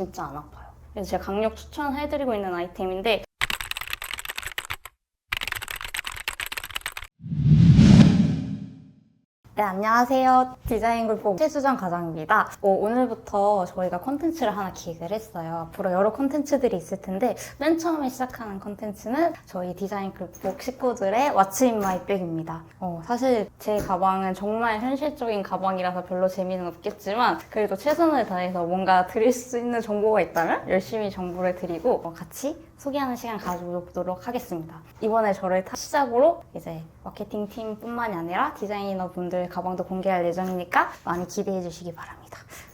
진짜 안 아파요. 그래서 제가 강력 추천해드리고 있는 아이템인데 네, 안녕하세요. 디자인 골프 최수정 과장입니다. 어, 오늘부터 저희가 컨텐츠를 하나 기획을 했어요. 앞으로 여러 컨텐츠들이 있을 텐데, 맨 처음에 시작하는 컨텐츠는 저희 디자인 골프 식구들의 What's in my bag입니다. 어, 사실 제 가방은 정말 현실적인 가방이라서 별로 재미는 없겠지만, 그래도 최선을 다해서 뭔가 드릴 수 있는 정보가 있다면 열심히 정보를 드리고 어, 같이 소개하는 시간 가져보도록 하겠습니다. 이번에 저를 타- 시작으로 이제 마케팅 팀뿐만이 아니라 디자이너 분들 가방도 공개할 예정이니까 많이 기대해 주시기 바랍니다.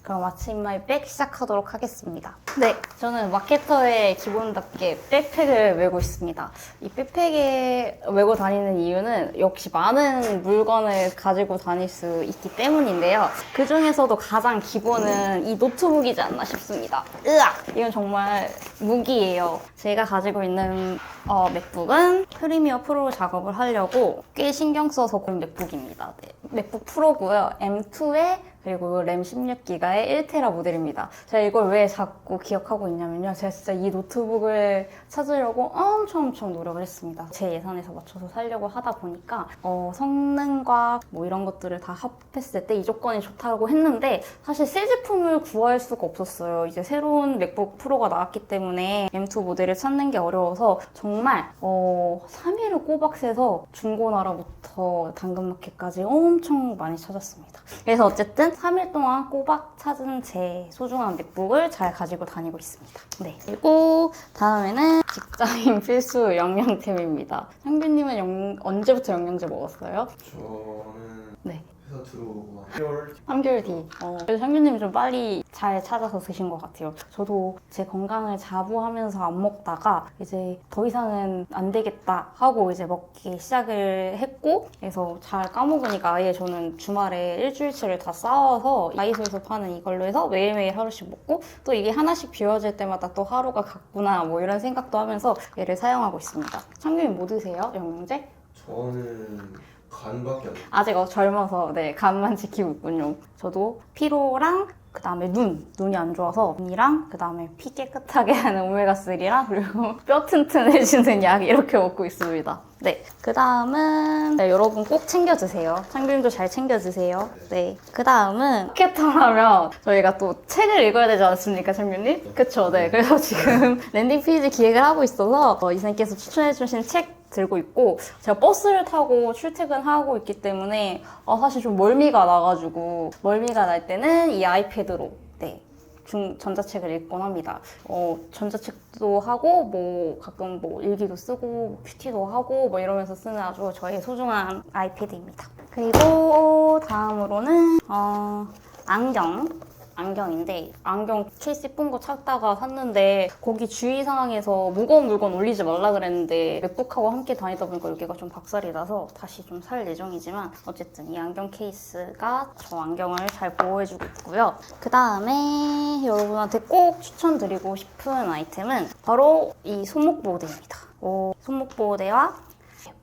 그럼 What's in my bag 시작하도록 하겠습니다. 네, 저는 마케터의 기본답게 백팩을 메고 있습니다. 이 백팩에 메고 다니는 이유는 역시 많은 물건을 가지고 다닐 수 있기 때문인데요. 그 중에서도 가장 기본은 이 노트북이지 않나 싶습니다. 으악! 이건 정말 무기예요. 제가 가지고 있는 어, 맥북은 프리미어 프로 작업을 하려고 꽤 신경 써서 고른 맥북입니다. 네. 맥북 프로고요. M2에 그리고 램 16기가의 1테라 모델입니다. 제가 이걸 왜 자꾸 기억하고 있냐면요. 제가 진짜 이 노트북을 찾으려고 엄청 엄청 노력을 했습니다. 제 예산에서 맞춰서 살려고 하다 보니까 어, 성능과 뭐 이런 것들을 다 합했을 때 이 조건이 좋다고 했는데 사실 새 제품을 구할 수가 없었어요. 이제 새로운 맥북 프로가 나왔기 때문에 M2 모델을 찾는 게 어려워서 정말 어, 3일을 꼬박 새서 중고나라부터 당근마켓까지 엄청 많이 찾았습니다. 그래서 어쨌든 3일 동안 꼬박 찾은 제 소중한 맥북을 잘 가지고 다니고 있습니다. 네. 그리고 다음에는 직장인 필수 영양템입니다. 상규님은 영- 언제부터 영양제 먹었어요? 저는 네. 회사 들어오고 한 1개월 3개월 뒤. 어, 그래서 상규님이 좀 빨리 잘 찾아서 드신 것 같아요. 저도 제 건강을 자부하면서 안 먹다가 이제 더 이상은 안 되겠다 하고 이제 먹기 시작을 했고, 그래서 잘 까먹으니까 아예 저는 주말에 일주일치를 다 쌓아서 다이소에서 파는 이걸로 해서 매일매일 하루씩 먹고, 또 이게 하나씩 비워질 때마다 또 하루가 갔구나, 뭐 이런 생각도 하면서 얘를 사용하고 있습니다. 상규님 뭐 드세요? 영양제? 저는 간밖에 안 아직 어, 젊어서 네 간만 지키고 있군요. 저도 피로랑 그 다음에 눈 눈이 안 좋아서 눈이랑 그 다음에 피 깨끗하게 하는 오메가 3랑 그리고 뼈 튼튼해지는 약 이렇게 먹고 있습니다. 네, 그 다음은 네, 여러분 꼭 챙겨 드세요. 참기름도 잘 챙겨 드세요. 네, 그 다음은 마케터라면 저희가 또 책을 읽어야 되지 않습니까, 참규님? 그쵸, 네. 그래서 지금 랜딩 페이지 기획을 하고 있어서 어, 이사님께서 추천해주신 책 들고 있고 제가 버스를 타고 출퇴근하고 있기 때문에 아, 사실 좀 멀미가 나가지고 멀미가 날 때는 이 아이패드로 네. 중 전자책을 읽곤 합니다. 어, 전자책도 하고 뭐 가끔 뭐 일기도 쓰고 큐티도 하고 뭐 이러면서 쓰는 아주 저의 소중한 아이패드입니다. 그리고 다음으로는 어, 안경. 안경인데 안경 케이스 예쁜 거 찾다가 샀는데 거기 주의 사항에서 무거운 물건 올리지 말라 그랬는데 맥북하고 함께 다니다 보니까 여기가 좀 박살이 나서 다시 좀 살 예정이지만 어쨌든 이 안경 케이스가 저 안경을 잘 보호해주고 있고요. 그 다음에 여러분한테 꼭 추천드리고 싶은 아이템은 바로 이 손목 보호대입니다. 어, 손목 보호대와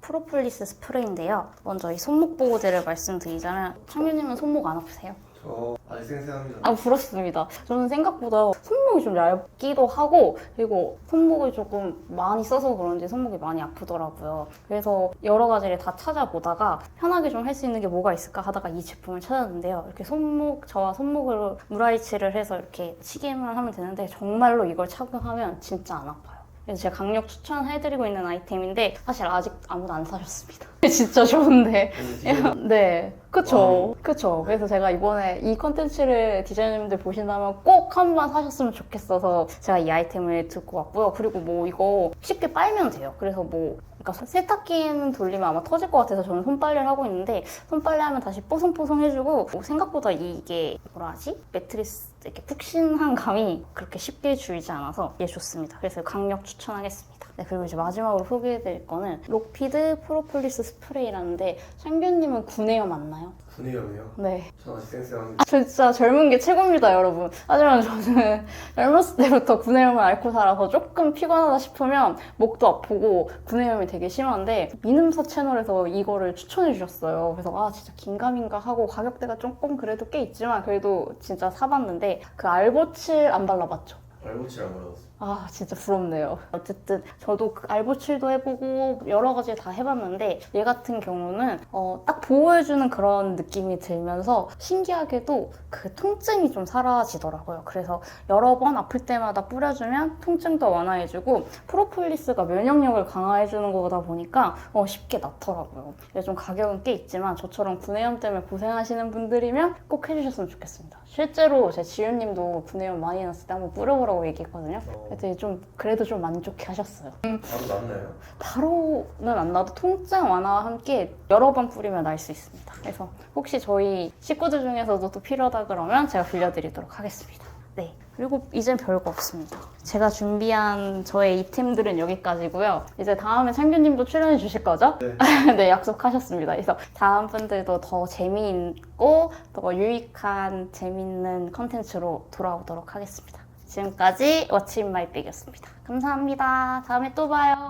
프로폴리스 스프레이인데요. 먼저 이 손목 보호대를 말씀드리자면 창규님은 손목 안 아프세요? 저 아직 생생합니다. 아, 부럽습니다. 저는 생각보다 손목이 좀 얇기도 하고, 그리고 손목을 조금 많이 써서 그런지 손목이 많이 아프더라고요. 그래서 여러 가지를 다 찾아보다가 편하게 좀 할 수 있는 게 뭐가 있을까 하다가 이 제품을 찾았는데요. 이렇게 손목, 저와 손목으로 물아이치를 해서 이렇게 치기만 하면 되는데, 정말로 이걸 착용하면 진짜 안 아파요. 그래서 제가 강력 추천해드리고 있는 아이템인데, 사실 아직 아무도 안 사셨습니다. 진짜 좋은데. 근데 지금 네, 그쵸, 와. 그쵸. 그래서 제가 이번에 이 컨텐츠를 디자이너님들 보신다면 꼭 한번 사셨으면 좋겠어서 제가 이 아이템을 듣고 왔고요. 그리고 뭐 이거 쉽게 빨면 돼요. 그래서 뭐, 그러니까 세탁기는 돌리면 아마 터질 것 같아서 저는 손빨래를 하고 있는데 손빨래 하면 다시 뽀송뽀송 해주고 뭐 생각보다 이게 뭐라 하지? 매트리스 이렇게 푹신한 감이 그렇게 쉽게 줄지 않아서 이게 좋습니다. 그래서 강력 추천하겠습니다. 네, 그리고 이제 마지막으로 소개해드릴 거는 록피드 프로폴리스 스프레이라는데 샹규님은 구내염 맞나요? 분해염이요. 네. 저 아직 생생합니다. 아, 진짜 젊은 게 최고입니다, 여러분. 하지만 저는 젊었을 때부터 구내염을 앓고 살아서 조금 피곤하다 싶으면 목도 아프고 구내염이 되게 심한데 미눔사 채널에서 이거를 추천해 주셨어요. 그래서 아 진짜 긴가민가 하고 가격대가 조금 그래도 꽤 있지만 그래도 진짜 사봤는데 그 알보칠 안 발라봤죠? 알보치랑 올라갔어. 아 진짜 부럽네요. 어쨌든 저도 그 알보칠도 해보고 여러 가지 다 해봤는데 얘 같은 경우는 어, 딱 보호해주는 그런 느낌이 들면서 신기하게도 그 통증이 좀 사라지더라고요. 그래서 여러 번 아플 때마다 뿌려주면 통증도 완화해주고 프로폴리스가 면역력을 강화해주는 거다 보니까 어, 쉽게 낫더라고요. 좀 가격은 꽤 있지만 저처럼 구내염 때문에 고생하시는 분들이면 꼭 해주셨으면 좋겠습니다. 실제로 제 지윤님도 구내염 많이 났을 때 한번 뿌려보라고 얘기했거든요. 어, 그랬더니 좀 그래도 좀 만족해 하셨어요. 바로 낫나요? 바로는 안 나도 통증 완화와 함께 여러 번 뿌리면 날 수 있습니다. 그래서 혹시 저희 식구들 중에서도 또 필요하다 그러면 제가 빌려드리도록 하겠습니다. 네. 그리고 이젠 별거 없습니다. 제가 준비한 저의 이템들은 여기까지고요. 이제 다음에 창규님도 출연해 주실 거죠? 네. 네, 약속하셨습니다. 그래서 다음 분들도 더 재미있고 더 유익한 재미있는 컨텐츠로 돌아오도록 하겠습니다. 지금까지 워치 마이 백이었습니다. 감사합니다. 다음에 또 봐요.